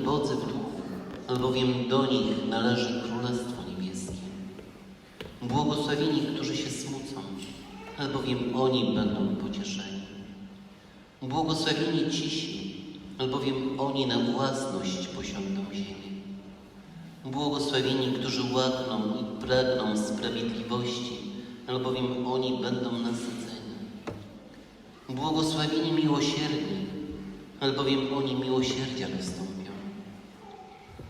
ubodzy w duchu, albowiem do nich należy Królestwo Niebieskie. Błogosławieni, którzy się smucą, albowiem oni będą pocieszeni. Błogosławieni cisi, albowiem oni na własność posiądą ziemię. Błogosławieni, którzy łakną i pragną sprawiedliwości, albowiem oni będą nasyceni. Błogosławieni miłosierni, albowiem oni miłosierdzia dostąpią.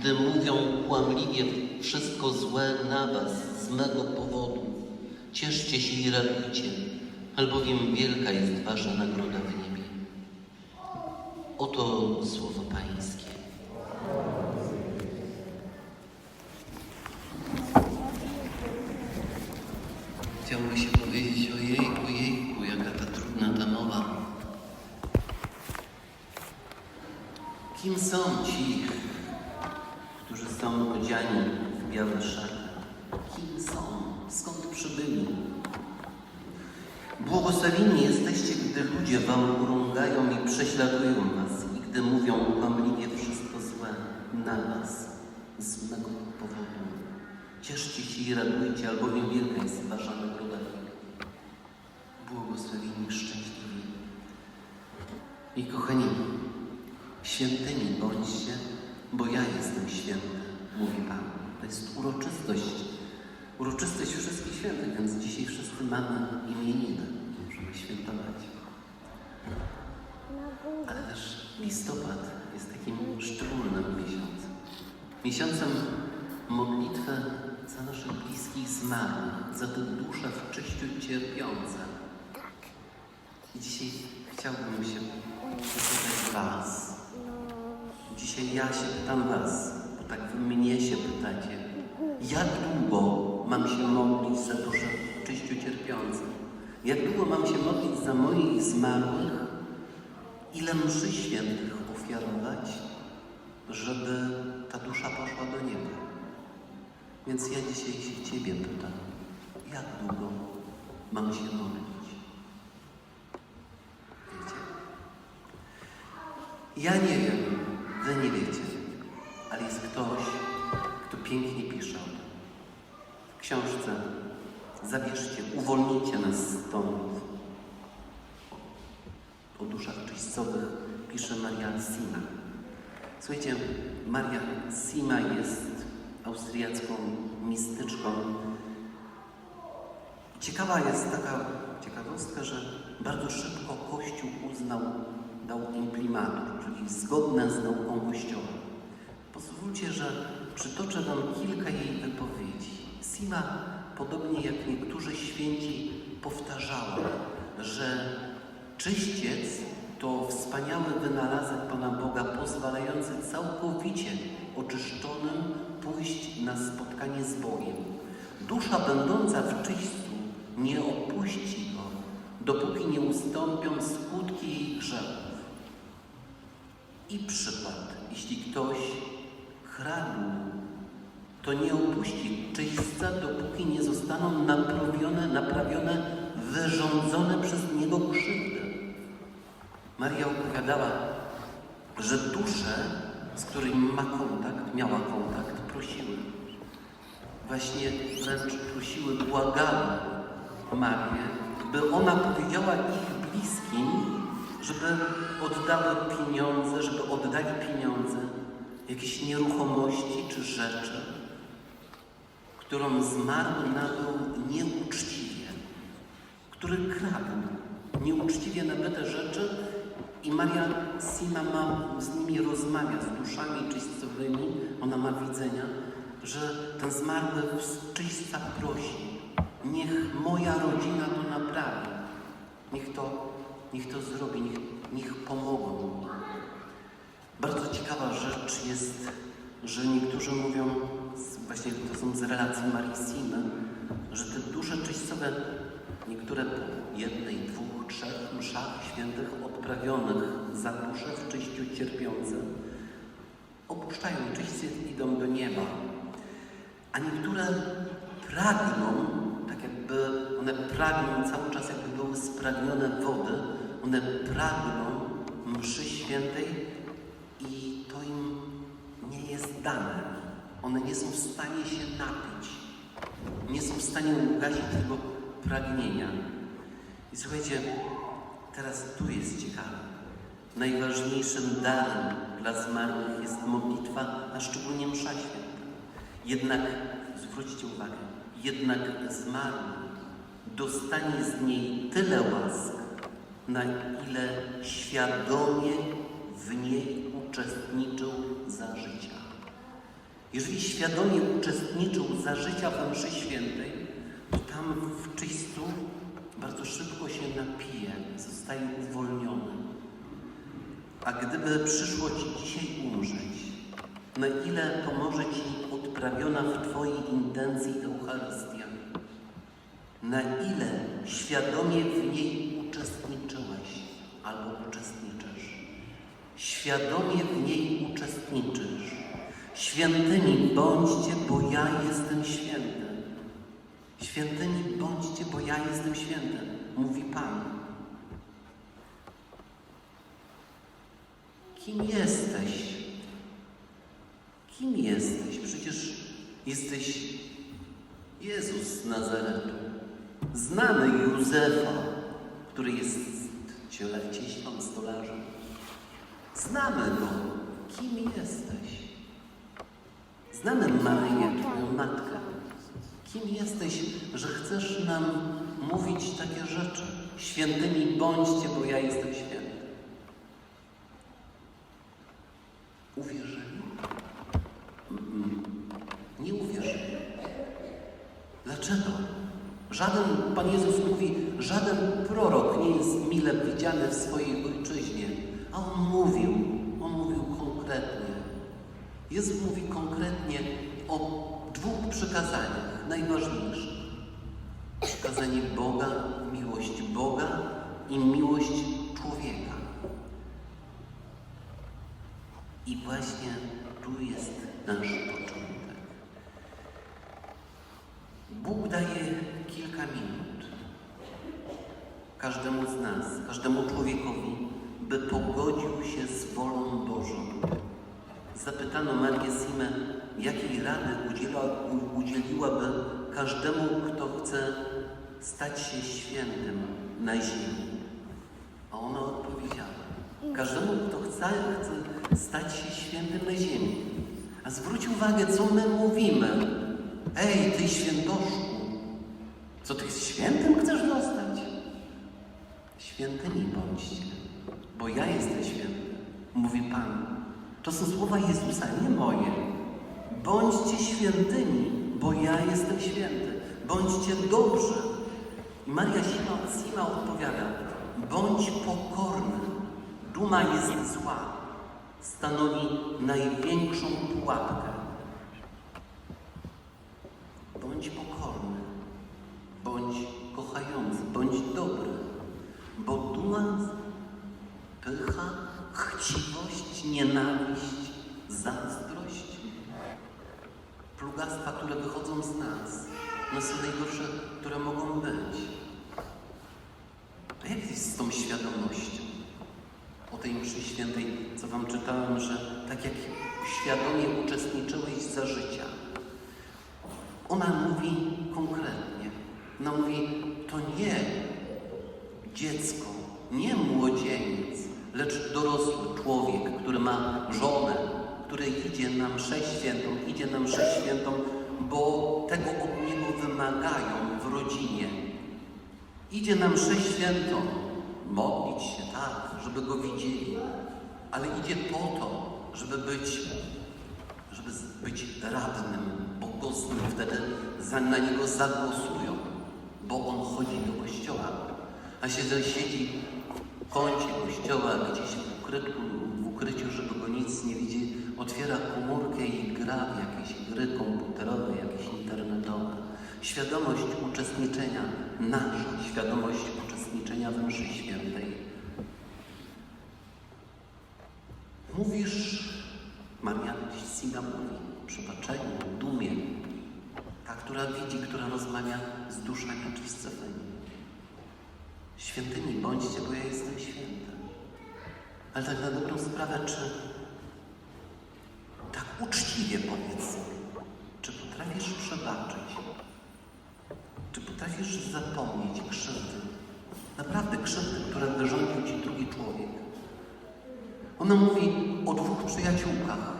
gdy mówią kłamliwie wszystko złe na was z mego powodu. Cieszcie się i radujcie, albowiem wielka jest wasza nagroda w niebie. Oto słowo Pańskie. Chciałoby się powiedzieć ojejku, jejku, jaka ta trudna ta mowa. Kim są ci, którzy są odziani w białe szaty? Kim są? Skąd przybyli? Błogosławieni jesteście, gdy ludzie wam urągają i prześladują was i gdy mówią kłamliwie wszystko złe na was z mego powodu. Cieszcie się i radujcie, albowiem wielka jest wasza nagroda. Błogosławieni, szczęśliwi. I kochani, świętymi bądźcie, bo ja jestem święty, mówi Pan. To jest uroczystość, uroczystość wszystkich świętych, więc dzisiaj wszyscy mamy imieniny, możemy świętować. Ale też listopad jest takim szczególnym miesiącem. Miesiącem modlitwy za naszych bliskich zmarłych, za te dusze w czyściu cierpiące. I dzisiaj chciałbym się zapytać Was. Dzisiaj ja się pytam Was, bo tak Wy mnie się pytacie. Jak długo mam się modlić za dusze w czyściu cierpiące? Jak długo mam się modlić za moich zmarłych? Ile mszy świętych ofiarować, żeby ta dusza poszła do nieba? Więc ja dzisiaj się Ciebie pytam, jak długo mam się modlić? Wiecie? Ja nie wiem, Nie wiecie, ale jest ktoś, kto pięknie pisze o tym. W książce Zabierzcie, uwolnijcie nas stąd. O duszach czyścowych pisze Maria Sima. Słuchajcie, Maria Sima jest austriacką mistyczką. Ciekawa jest taka ciekawostka, że bardzo szybko Kościół uznał, dał imprimatur, czyli zgodne z nauką Kościoła. Pozwólcie, że przytoczę Wam kilka jej wypowiedzi. Sima, podobnie jak niektórzy święci, powtarzała, że czyściec to wspaniały wynalazek Pana Boga, pozwalający całkowicie oczyszczonym pójść na spotkanie z Bogiem. Dusza będąca w czyśćcu nie opuści Go, dopóki nie ustąpią skutki jej grzechów. I przykład, jeśli ktoś kradł, to nie opuści czyśćca, dopóki nie zostaną naprawione, naprawione wyrządzone przez niego krzywdy. Maria opowiadała, że dusze, z którymi ma kontakt, miała kontakt, prosiły. Właśnie wręcz prosiły, błagały Marię, by ona powiedziała ich bliskim, żeby oddały pieniądze, żeby oddali pieniądze, jakieś nieruchomości czy rzeczy, którą zmarł nabył nieuczciwie, który kradł nieuczciwie nabyte rzeczy i Maria Sima ma, z nimi rozmawia, z duszami czyścowymi, ona ma widzenia, że ten zmarły z czyśćca prosi, niech moja rodzina to naprawi, niech to, niech to zrobi, niech, niech pomogą. Bardzo ciekawa rzecz jest, że niektórzy mówią, właśnie to są z relacji Marissimy, że te dusze czyśćcowe, niektóre po jednej, dwóch, trzech mszach świętych odprawionych za dusze w czyściu cierpiące, opuszczają czyśćce i idą do nieba. A niektóre pragną, tak jakby one pragną cały czas, jakby były spragnione wody, one pragną mszy świętej i to im nie jest dane. One nie są w stanie się napić. Nie są w stanie ugasić tego pragnienia. I słuchajcie, teraz tu jest ciekawe. Najważniejszym darem dla zmarłych jest modlitwa, a szczególnie msza święta. Jednak, zwróćcie uwagę, jednak zmarły dostanie z niej tyle łask, na ile świadomie w niej uczestniczył za życia. Jeżeli świadomie uczestniczył za życia w mszy świętej, to tam w czyśćcu bardzo szybko się napije, zostaje uwolniony. A gdyby przyszło Ci dzisiaj umrzeć, na ile pomoże Ci odprawiona w Twojej intencji Eucharystia? Na ile świadomie w niej albo uczestniczysz? Świadomie w niej uczestniczysz. Świętymi bądźcie, bo ja jestem święty. Świętymi bądźcie, bo ja jestem święty, mówi Pan. Kim jesteś? Kim jesteś? Przecież jesteś Jezus z Nazaretu. Znany Józefa, który jest ciele cieślą stolarzem. Znamy go. Kim jesteś? Znamy Maryję, Twoją matkę. Kim jesteś, że chcesz nam mówić takie rzeczy? Świętymi bądźcie, bo ja jestem święty. Uwierzyli? Mm, Nie uwierzyli. Dlaczego? Żaden, Pan Jezus mówi, żaden prorok nie jest mile widziany w swojej ojczyźnie. A On mówił, On mówił konkretnie. Jezus mówi konkretnie o dwóch przykazaniach, najważniejszych. Przykazanie Boga, miłość Boga i miłość człowieka. I właśnie tu jest nasz początek. Każdemu z nas, każdemu człowiekowi, by pogodził się z wolą Bożą. Zapytano Marię Simę, jakiej rady udziela, udzieliłaby każdemu, kto chce stać się świętym na ziemi. A ona odpowiedziała, każdemu, kto chce, chce stać się świętym na ziemi. A zwróć uwagę, co my mówimy. Ej, ty świętoszku, co ty świętym chcesz zostać? Świętymi bądźcie, bo ja jestem święty, mówi Pan. To są słowa Jezusa, nie moje. Bądźcie świętymi, bo ja jestem święty. Bądźcie dobrzy. I Maria Sima, Sima odpowiada, bądź pokorny. Duma jest zła. Stanowi największą pułapkę. Bądź pokorny, bądź kochający, bądź dobry, bo duma, pycha, chciwość, nienawiść, zazdrość, plugastwa, które wychodzą z nas, one są najgorsze, które mogą być. A jak jest z tą świadomością? O tej mszy świętej, co Wam czytałem, że tak jak świadomie uczestniczyłeś za życia, ona mówi konkretnie. Ona mówi, to nie dziecko, nie młodzieniec, lecz dorosły człowiek, który ma żonę, który idzie na mszę świętą, idzie na mszę świętą, bo tego od niego wymagają w rodzinie. Idzie na mszę świętą, modlić się, tak, żeby go widzieli, ale idzie po to, żeby być, żeby być radnym, bogosłów wtedy za, na niego zagłosują, bo on chodzi do kościoła, a się siedzi w kącie kościoła gdzieś w ukryciu, w ukryciu, żeby go nic nie widzi, otwiera komórkę i gra w jakieś gry komputerowe, jakieś internetowe. Świadomość uczestniczenia, nasza świadomość uczestniczenia w mszy świętej. Mówisz, Maria Sina mówi, o przebaczeniu, dumie, ta, która widzi, która rozmawia z duszą Scefanii. Świętymi bądźcie, bo ja jestem święty. Ale tak na dobrą sprawę, czy tak uczciwie powiedz czy potrafisz przebaczyć? Czy potrafisz zapomnieć krzywdy? Naprawdę krzywdy, które wyrządził ci drugi człowiek. Ona mówi o dwóch przyjaciółkach.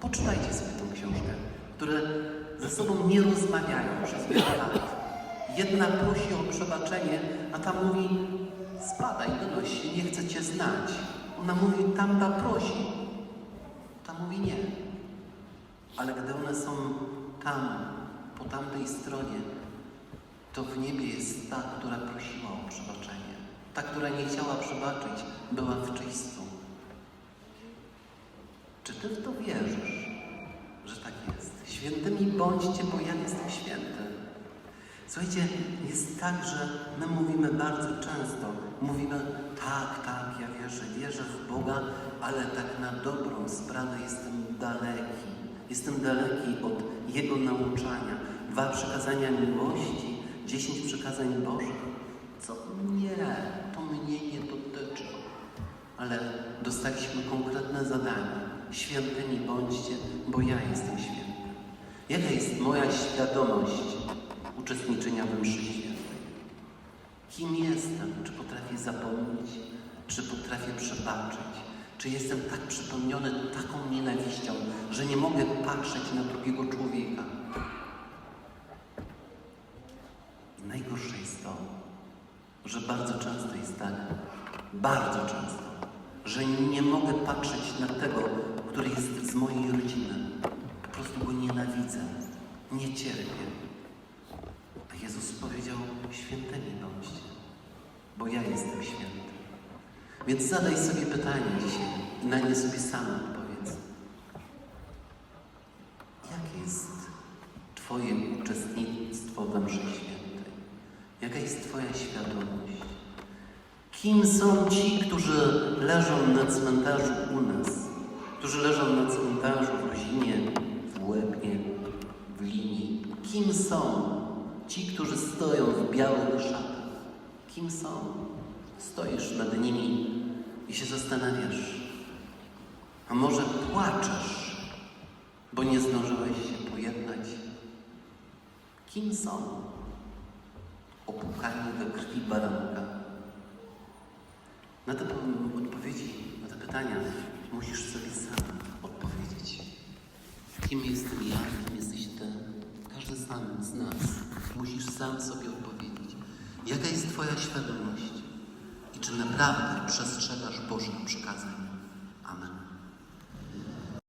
Poczytajcie sobie tę książkę, które ze sobą nie rozmawiają przez wiele lat. Jedna prosi o przebaczenie, a ta mówi spadaj, donoś się, nie chcę cię znać. Ona mówi, tamta prosi. Mówi nie. Ale gdy one są tam, po tamtej stronie, to w niebie jest ta, która prosiła o przebaczenie. Ta, która nie chciała przebaczyć, była w czyśćcu. Czy ty w to wierzysz, że tak jest? Świętymi bądźcie, bo ja jestem święty. Słuchajcie, jest tak, że my mówimy bardzo często, mówimy tak, tak, ja wierzę, wierzę w Boga, ale tak na dobrą sprawę jestem daleki. Jestem daleki od Jego nauczania. Dwa przykazania miłości, dziesięć przykazań Bożych. Co? Nie, to mnie nie dotyczy. Ale dostaliśmy konkretne zadanie. Świętymi bądźcie, bo ja jestem święty. Jaka jest moja świadomość uczestniczenia w mszy? Kim jestem? Czy potrafię zapomnieć? Czy potrafię przebaczyć? Czy jestem tak przepełniony taką nienawiścią, że nie mogę patrzeć na drugiego człowieka? Najgorsze jest to, że bardzo często jest tak, bardzo często, że nie mogę patrzeć na tego, który jest z mojej rodziny. Po prostu go nienawidzę, nie cierpię. A Jezus powiedział, świętymi bądźcie, bo ja jestem święty. Więc zadaj sobie pytanie dzisiaj i na nie sobie sam odpowiedz. Jakie jest Twoje uczestnictwo we mszy świętej? Jaka jest Twoja świadomość? Kim są ci, którzy leżą na cmentarzu u nas? Którzy leżą na cmentarzu w Rozinie, w Łebnie, w Linii? Kim są ci, którzy stoją w białych szatach? Kim są? Stoisz nad nimi i się zastanawiasz. A może płaczesz, bo nie zdążyłeś się pojednać? Kim są? Opłukani we krwi baranka. Na te odpowiedzi, na te pytania musisz sobie sam odpowiedzieć. Kim jestem ja, kim jesteś ty? Każdy sam z nas musisz sam sobie odpowiedzieć. Jaka jest Twoja świadomość? I czy naprawdę przestrzegasz Bożych przykazań?